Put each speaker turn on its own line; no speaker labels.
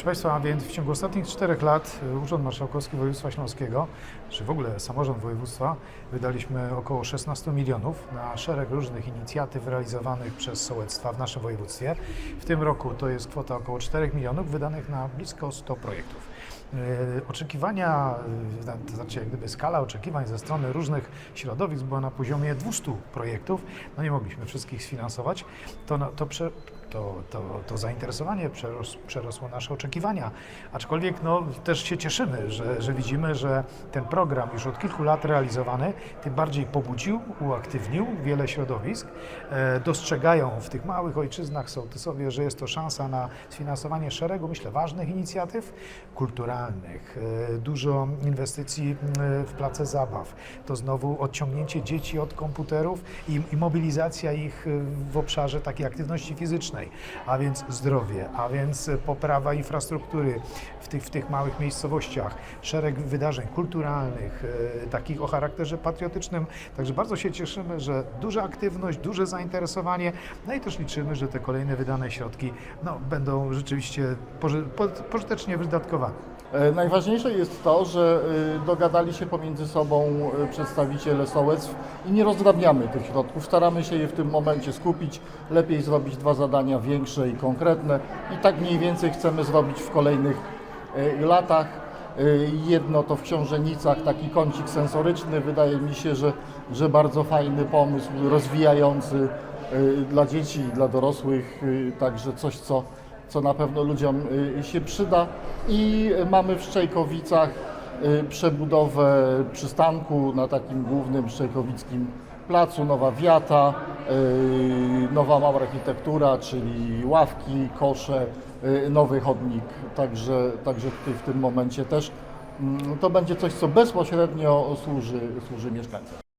Proszę Państwa, a więc w ciągu ostatnich czterech lat y, Urząd Marszałkowski Województwa Śląskiego, czy w ogóle samorząd województwa, wydaliśmy około 16 milionów na szereg różnych inicjatyw realizowanych przez sołectwa w naszym województwie. W tym roku to jest kwota około 4 milionów wydanych na blisko 100 projektów. Y, Oczekiwania, na- to znaczy jak gdyby skala oczekiwań ze strony różnych środowisk była na poziomie 200 projektów. No nie mogliśmy wszystkich sfinansować. To, to, to, to, to zainteresowanie przeros, przerosło nasze oczekiwania. Aczkolwiek no, też się cieszymy, że, że widzimy, że ten program już od kilku lat realizowany, tym bardziej pobudził, uaktywnił wiele środowisk. E, dostrzegają w tych małych ojczyznach sołtysowie, że jest to szansa na sfinansowanie szeregu, myślę, ważnych inicjatyw kulturalnych, e, dużo inwestycji w place zabaw. To znowu odciągnięcie dzieci od komputerów i, i mobilizacja ich e, w obszarze takiej aktywności fizycznej, a więc zdrowie, a więc poprawa infrastruktury w tych, w tych małych miejscowościach, szereg wydarzeń kulturalnych, e, takich o charakterze patriotycznym. Także bardzo się cieszymy, że duża aktywność, duże zainteresowanie, no i też liczymy, że te kolejne wydane środki no, będą rzeczywiście poży, po, pożytecznie wydatkowane.
E, Najważniejsze jest to, że y, dogadali się pomiędzy sobą y, przedstawiciele sołectw i nie rozdrabniamy tych środków. Staramy się je w tym momencie skupić, lepiej zrobić dwa zadania większe i konkretne i tak mniej więcej chcemy zrobić w kolejnych latach. Jedno to w Książenicach, taki kącik sensoryczny, wydaje mi się, że, że bardzo fajny pomysł, rozwijający dla dzieci i dla dorosłych, także coś, co co na pewno ludziom y, się przyda. I mamy w Szczejkowicach y, przebudowę przystanku na takim głównym szczejkowickim placu, nowa wiata, y, nowa mała architektura, czyli ławki, kosze, y, nowy chodnik. Także, także tutaj w tym momencie też mm, to będzie coś, co bezpośrednio służy, służy mieszkańcom.